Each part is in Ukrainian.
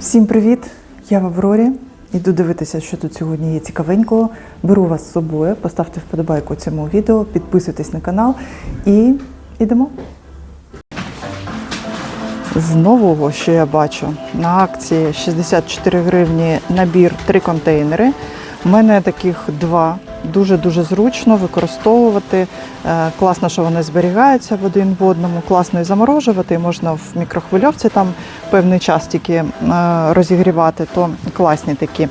Всім привіт! Я в Аврорі. Іду дивитися, що тут сьогодні є цікавенького. Беру вас з собою, поставте вподобайку цьому відео, підписуйтесь на канал і йдемо. З нового, що я бачу, на акції 64 гривні набір 3 контейнери. У мене таких два. Дуже-дуже зручно використовувати. Е, Класно, що вони зберігаються в один в одному, класно і заморожувати. Можна в мікрохвильовці там певний час тільки е, розігрівати, то класні такі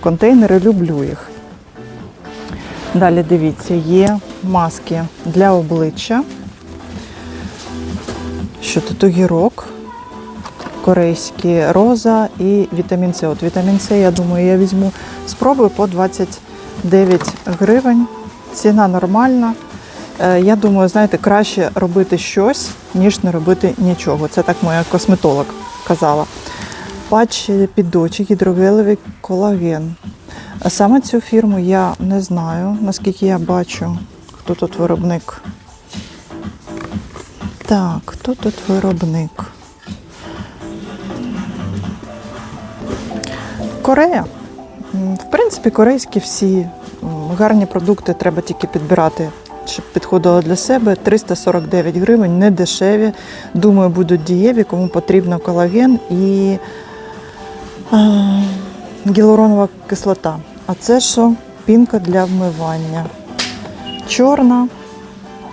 контейнери, люблю їх. Далі дивіться, є маски для обличчя. Що тут огірок, корейський роза і вітамін С. От вітамін С, я думаю, я візьму спробую по 29 гривень. Ціна нормальна. Е, Я думаю, знаєте, краще робити щось, ніж не робити нічого. Це так моя косметолог казала. Патч під очі, гідрогелевий колаген. Саме цю фірму я не знаю, наскільки я бачу, хто тут виробник. Так, хто тут виробник? Корея. В принципі, корейські всі гарні продукти треба тільки підбирати, щоб підходило для себе. 349 гривень, не дешеві. Думаю, будуть дієві, кому потрібно колаген і гіалуронова кислота. А це що? Пінка для вмивання. Чорна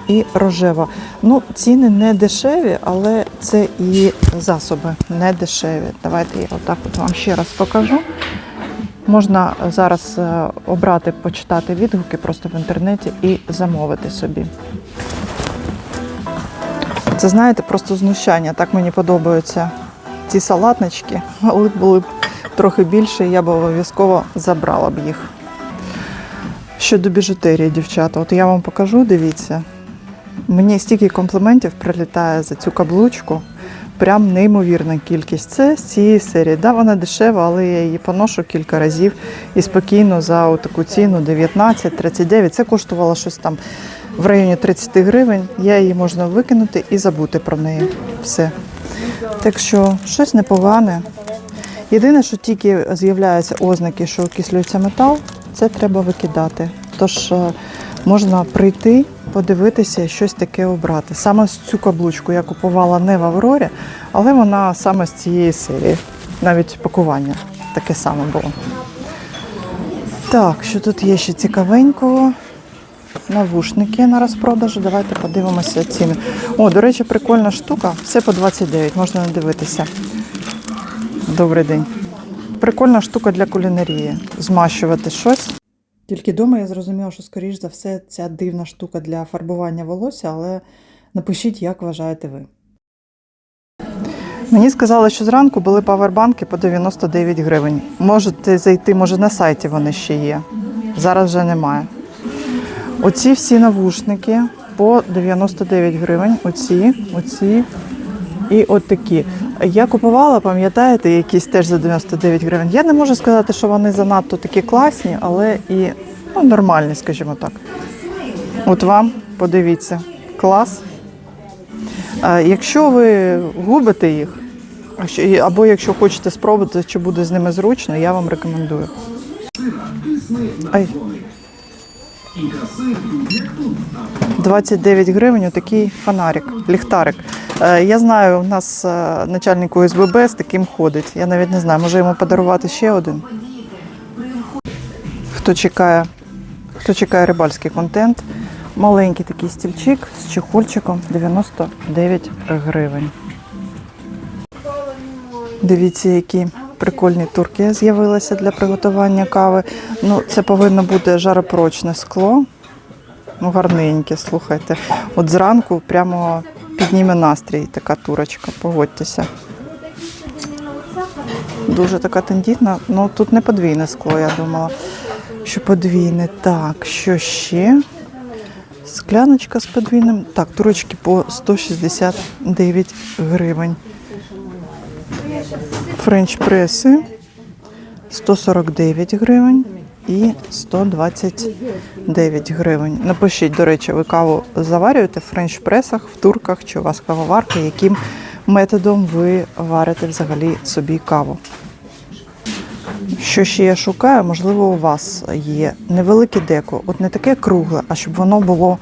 і рожева. Ну, ціни не дешеві, але це і засоби не дешеві. Давайте я отак от вам ще раз покажу. Можна зараз е, обрати, почитати відгуки просто в інтернеті і замовити собі. Це знаєте, просто знущання. Так мені подобаються ці салатнички, але були б трохи більше, я б обов'язково забрала б їх. Щодо біжутерії, дівчата, от я вам покажу, дивіться. Мені стільки компліментів прилітає за цю каблучку. Прям неймовірна кількість. Це з цієї серії. Да, вона дешева, але я її поношу кілька разів і спокійно за таку ціну 19-39. Це коштувало щось там в районі 30 гривень. Я її можна викинути і забути про неї. Все. Так що щось непогане. Єдине, що тільки з'являються ознаки, що окислюється метал, це треба викидати. Тож е, можна прийти, подивитися і щось таке обрати. Саме цю каблучку я купувала не в Аврорі, але вона саме з цієї серії. Навіть пакування таке саме було. Так, що тут є ще цікавенького? Навушники на розпродажу. Давайте подивимося ціни. О, до речі, прикольна штука. Все по 29, можна надивитися. Добрий день. Прикольна штука для кулінарії. Змащувати щось. Тільки вдома я зрозуміла, що, скоріш за все, ця дивна штука для фарбування волосся, але напишіть, як вважаєте ви. Мені сказали, що зранку були павербанки по 99 гривень. Можете зайти, може на сайті вони ще є. Зараз вже немає. Оці всі навушники по 99 гривень. Оці, оці і от такі. Я купувала, пам'ятаєте, якісь теж за 99 гривень. Я не можу сказати, що вони занадто такі класні, але і ну, нормальні, скажімо так. От вам подивіться, клас. Якщо ви губите їх, або якщо хочете спробувати, чи буде з ними зручно, я вам рекомендую. Ай. 29 гривень отакий фонарик, ліхтарик. Е, Я знаю, у нас е, начальник ОСББ з таким ходить. Я навіть не знаю, може йому подарувати ще один. Хто чекає, хто чекає рибальський контент, маленький такий стільчик з чехольчиком 99 гривень. Дивіться, які прикольні турки з'явилися для приготування кави. Ну, це повинно бути жаропрочне скло. Ну, гарненьке, слухайте. От зранку прямо підніме настрій така турочка, погодьтеся. Дуже така тендітна. Ну тут не подвійне скло, я думала, що подвійне. Так, що ще? Скляночка з подвійним. Так, турочки по 169 гривень. Френч-преси 149 гривень і 129 гривень. Напишіть, до речі, ви каву заварюєте в френч-пресах, в турках чи у вас кавоварка, яким методом ви варите взагалі собі каву. Що ще я шукаю, можливо, у вас є невелике деко, от не таке кругле, а щоб воно було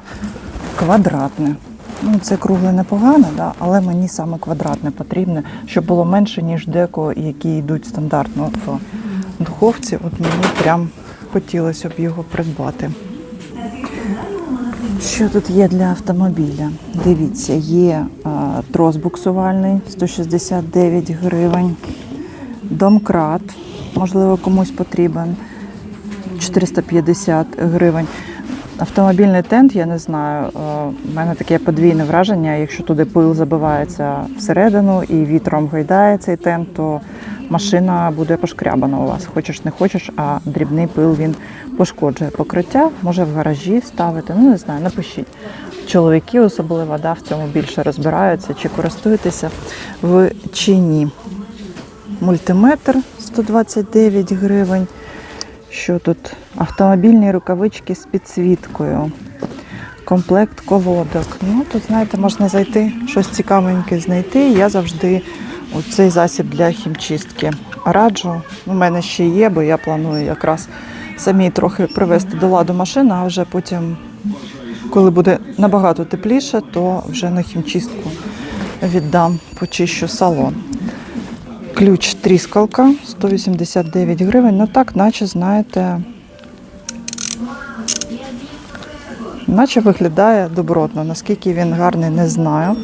квадратне. Ну, це кругле непогано, да? але мені саме квадратне потрібне, щоб було менше, ніж деко, які йдуть стандартно в духовці. От мені прям хотілося б його придбати. Що тут є для автомобіля? Дивіться, є трос буксувальний 169 гривень, домкрат, можливо, комусь потрібен 450 гривень. Автомобільний тент, я не знаю. У мене таке подвійне враження. Якщо туди пил забивається всередину і вітром гойдає цей тент, то машина буде пошкрябана у вас. Хочеш не хочеш, а дрібний пил він пошкоджує покриття. Може в гаражі ставити. Ну не знаю, напишіть. Чоловіки особливо да, в цьому більше розбираються, чи користуєтеся ви чи ні. Мультиметр 129 гривень. Що тут? Автомобільні рукавички з підсвіткою. Комплект колодок. Ну, тут, знаєте, можна зайти, щось цікавеньке знайти. Я завжди цей засіб для хімчистки раджу. У мене ще є, бо я планую якраз самі трохи привести до ладу машину, а вже потім, коли буде набагато тепліше, то вже на хімчистку віддам, почищу салон. Ключ тріскалка 189 гривень. Ну так, наче, знаєте, наче виглядає добротно. Наскільки він гарний, не знаю.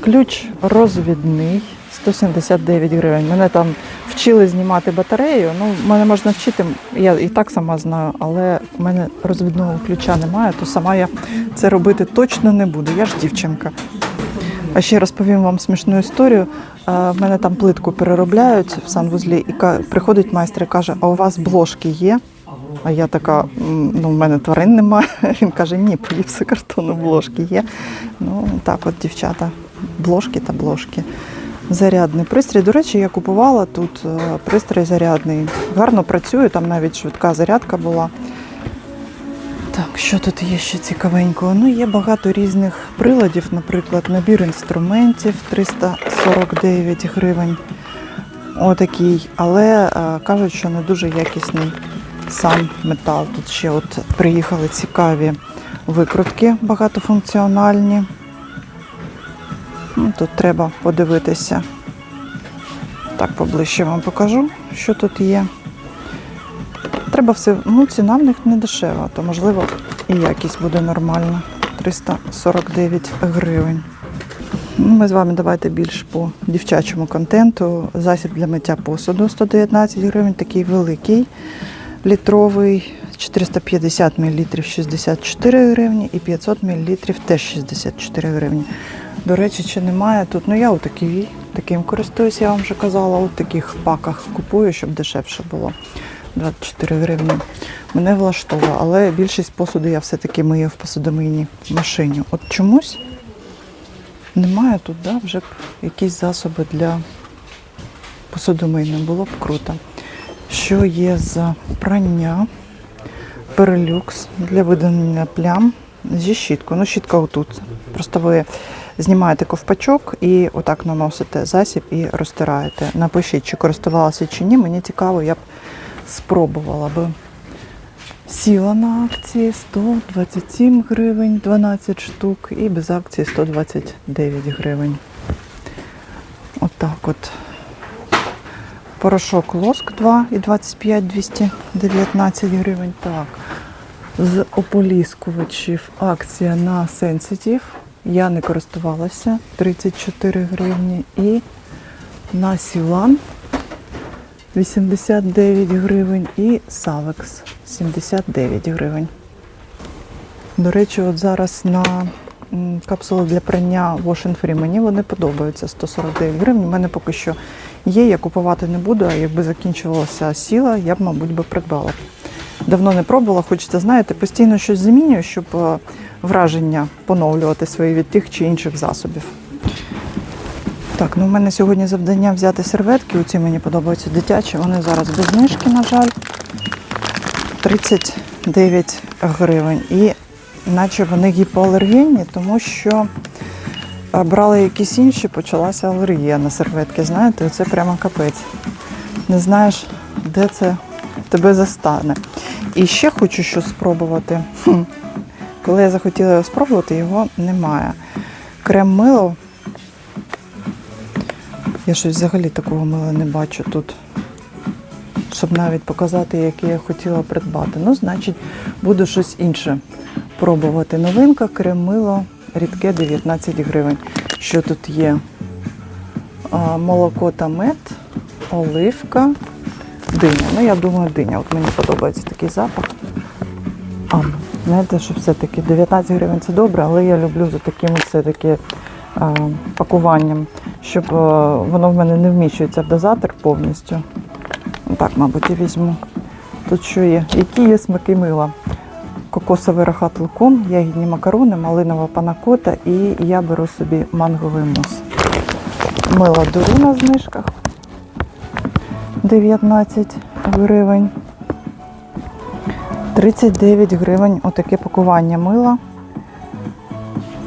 Ключ розвідний 179 гривень. Мене там вчили знімати батарею. Ну, мене можна вчити, я і так сама знаю, але в мене розвідного ключа немає, то сама я це робити точно не буду. Я ж дівчинка. А ще розповім вам смішну історію. Е, В мене там плитку переробляють в санвузлі, і приходить майстер і каже: А у вас бложки є? А я така, ну в мене тварин немає. Він каже, ні, по гіпсокартону бложки є. Ну так, от дівчата, бложки та бложки. Зарядний пристрій. До речі, я купувала тут е, пристрій зарядний. Гарно працює, там навіть швидка зарядка була. Так, що тут є ще цікавенького? Ну, є багато різних приладів, наприклад, набір інструментів 349 гривень. Отакий. Але е, кажуть, що не дуже якісний сам метал. Тут ще от приїхали цікаві викрутки багатофункціональні. Ну, тут треба подивитися. Так, поближче вам покажу, що тут є. Треба все, ну ціна в них не дешева, то можливо і якість буде нормальна. 349 гривень. Ну, Ми з вами давайте більш по дівчачому контенту. Засіб для миття посуду 119 гривень, такий великий, літровий, 450 мл 64 гривні і 500 мл теж 64 гривні. До речі, чи немає тут, ну я отакий, таким користуюся, я вам вже казала, у таких паках купую, щоб дешевше було. 24 гривні. Мене влаштовує, але більшість посуду я все-таки мию в посудомийній машині. От чомусь немає тут, да, вже якісь засоби для посудомийної. Було б круто. Що є за прання? Перелюкс для видалення плям зі щіткою. Ну, щітка отут. Просто ви знімаєте ковпачок і отак наносите засіб і розтираєте. Напишіть, чи користувалася чи ні. Мені цікаво, я б спробувала би. Сіла на акції 127 гривень, 12 штук, і без акції 129 гривень. Отак от. Порошок лоск 2 і 25 219 гривень. Так. З ополіскувачів акція на Sensitive. Я не користувалася 34 гривні. І на Сілан 89 гривень і Савекс 79 гривень. До речі, от зараз на капсули для прання Wash Free мені вони подобаються 149 гривень. У мене поки що є, я купувати не буду, а якби закінчувалася сіла, я б, мабуть, би придбала. Давно не пробувала, хочеться, знаєте, постійно щось замінюю, щоб е, враження поновлювати свої від тих чи інших засобів. Так, ну в мене сьогодні завдання взяти серветки. Оці мені подобаються дитячі. Вони зараз без знижки, на жаль. 39 гривень. І наче вони гіпоалергенні, тому що е, брали якісь інші, почалася алергія на серветки. Знаєте, це прямо капець. Не знаєш, де це тебе застане. І ще хочу що спробувати. Коли я захотіла його спробувати, його немає. Крем мило. Я щось взагалі такого мила не бачу тут. Щоб навіть показати, яке я хотіла придбати. Ну, значить, буду щось інше пробувати. Новинка, крем мило, рідке 19 гривень. Що тут є? Молоко та мед, оливка, диня. Ну, я думаю, диня. От мені подобається такий запах. А, знаєте, що все-таки 19 гривень це добре, але я люблю за таким все-таки пакуванням, щоб воно в мене не вміщується в дозатор повністю. Так, мабуть, і візьму. Тут що є? Які є смаки мила? Кокосовий рахат луком, ягідні макарони, малинова панакота і я беру собі манговий мус. Мила дуру на знижках 19 гривень. 39 гривень отаке пакування мила.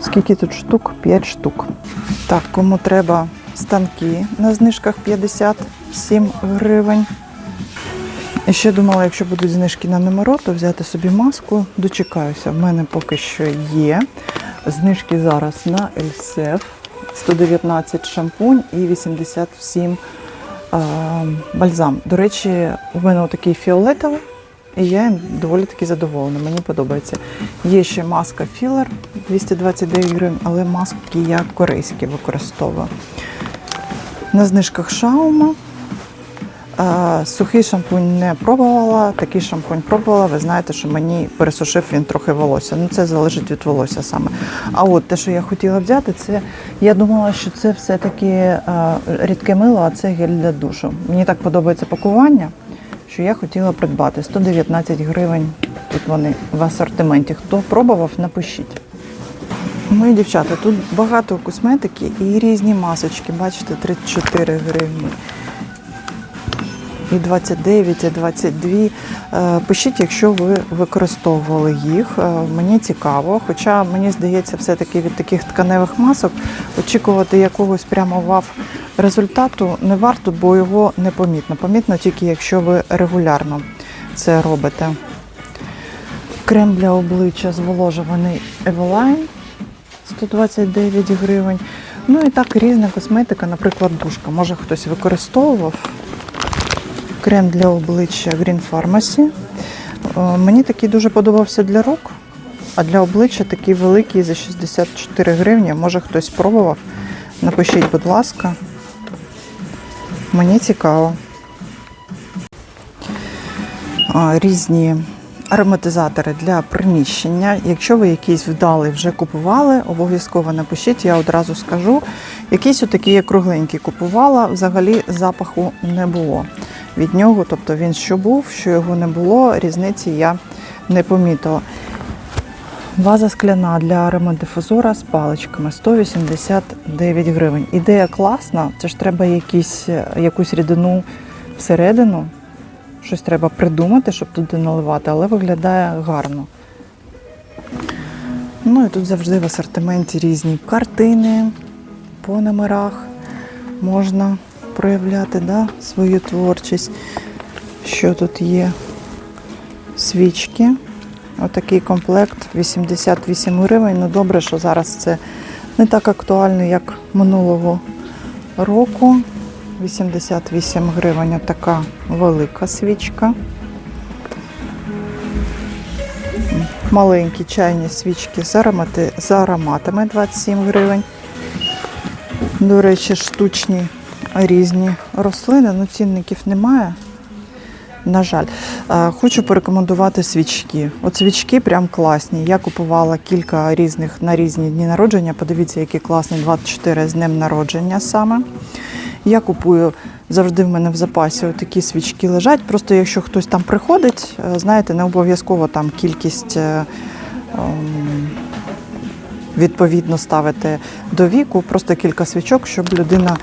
Скільки тут штук? 5 штук. Так, кому треба станки на знижках 57 гривень. І ще думала, якщо будуть знижки на номеро, то взяти собі маску. Дочекаюся. В мене поки що є. Знижки зараз на Ельсеф. 119 шампунь і 87 а, бальзам. До речі, в мене такий фіолетовий, і я їм доволі таки задоволена. Мені подобається. Є ще маска філер 229 гривень, але маски я корейські використовую. На знижках шаума. Сухий шампунь не пробувала, такий шампунь пробувала. Ви знаєте, що мені пересушив він трохи волосся. Ну це залежить від волосся саме. А от те, що я хотіла взяти, це я думала, що це все-таки рідке мило, а це гель для душу. Мені так подобається пакування, що я хотіла придбати 119 гривень. Тут вони в асортименті. Хто пробував, напишіть. Мої дівчата, тут багато косметики і різні масочки. Бачите, 34 гривні і 29, і 22. Е, Пишіть, якщо ви використовували їх. Е, Мені цікаво, хоча мені здається, все-таки від таких тканевих масок очікувати якогось прямо вав результату не варто, бо його не помітно. Помітно тільки якщо ви регулярно це робите. Крем для обличчя зволожуваний Eveline 129 гривень. Ну і так різна косметика, наприклад, душка. Може хтось використовував крем для обличчя Green Pharmacy. Е, Мені такий дуже подобався для рук, а для обличчя такий великий за 64 гривні. Може хтось пробував. Напишіть, будь ласка. Мені цікаво. Різні ароматизатори для приміщення. Якщо ви якийсь вдалий вже купували, обов'язково напишіть, я одразу скажу. Якийсь отакий я кругленький купувала, взагалі запаху не було від нього. Тобто він що був, що його не було, різниці я не помітила. Ваза скляна для аромадифузора з паличками 189 гривень. Ідея класна, це ж треба якісь, якусь рідину всередину. Щось треба придумати, щоб туди наливати, але виглядає гарно. Ну і тут завжди в асортименті різні картини по номерах можна проявляти да, свою творчість. Що тут є? Свічки. Отакий комплект 88 гривень. Ну добре, що зараз це не так актуально, як минулого року. 88 гривень така велика свічка. Маленькі чайні свічки з, ароматами 27 гривень. До речі, штучні різні рослини, ну цінників немає. На жаль, хочу порекомендувати свічки. От свічки прям класні. Я купувала кілька різних на різні дні народження. Подивіться, які класні 24 з днем народження саме. Я купую завжди в мене в запасі такі свічки лежать. Просто якщо хтось там приходить, е, знаєте, не обов'язково там кількість е, ем, відповідно ставити до віку, просто кілька свічок, щоб людина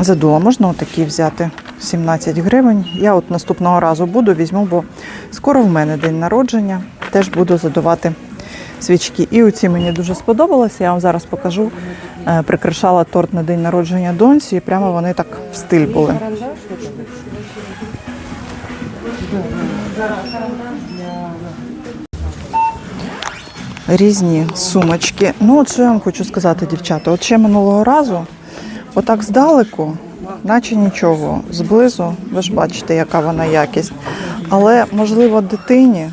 задула. Можна отакі взяти 17 гривень. Я от наступного разу буду, візьму, бо скоро в мене день народження. Теж буду задувати свічки. І оці мені дуже сподобалося. Я вам зараз покажу. Е, Прикрашала торт на день народження доньці, і прямо вони так в стиль були. Різні сумочки. Ну, от що я вам хочу сказати, дівчата. От ще минулого разу, отак здалеку, наче нічого. Зблизу, ви ж бачите, яка вона якість. Але, можливо, дитині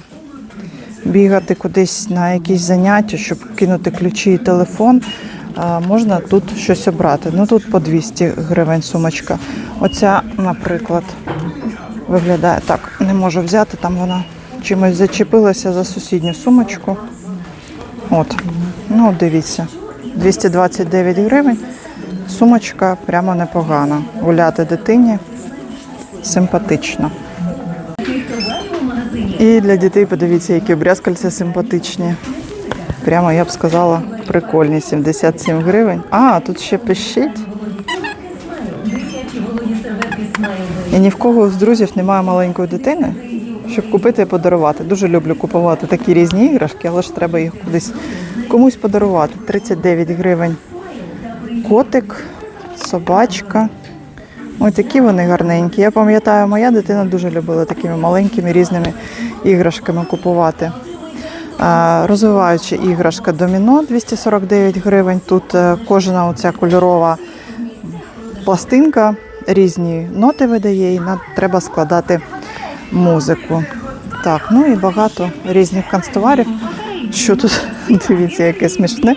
бігати кудись на якісь заняття, щоб кинути ключі і телефон, можна тут щось обрати. Ну тут по 200 гривень сумочка. Оця, наприклад, виглядає так. Не можу взяти, там вона чимось зачепилася за сусідню сумочку. От, ну дивіться, 229 гривень. Сумочка прямо непогана. Гуляти дитині симпатично. І для дітей подивіться, які брязкальця симпатичні. Прямо я б сказала, прикольні, 77 гривень. А, тут ще пищить. І ні в кого з друзів немає маленької дитини, щоб купити і подарувати. Дуже люблю купувати такі різні іграшки, але ж треба їх кудись комусь подарувати. 39 гривень. Котик, собачка. Ось такі вони гарненькі. Я пам'ятаю, моя дитина дуже любила такими маленькими різними іграшками купувати. Розвиваюча іграшка доміно 249 гривень. Тут е, кожна оця кольорова пластинка різні ноти видає, і треба складати музику. Так, ну і багато різних канцтоварів. Що тут? Дивіться, яке смішне.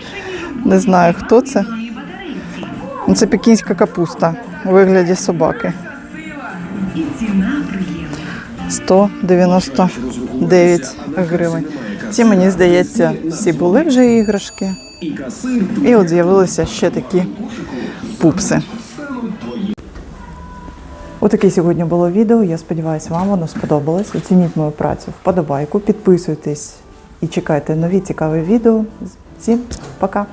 Не знаю, хто це. Ну, Це пекінська капуста у вигляді собаки. 199 гривень. Ці, мені здається, всі були вже іграшки. І от з'явилися ще такі пупси. Отаке сьогодні було відео. Я сподіваюся, вам воно сподобалось. Оцініть мою працю, вподобайку, підписуйтесь і чекайте нові цікаві відео. Всім пока!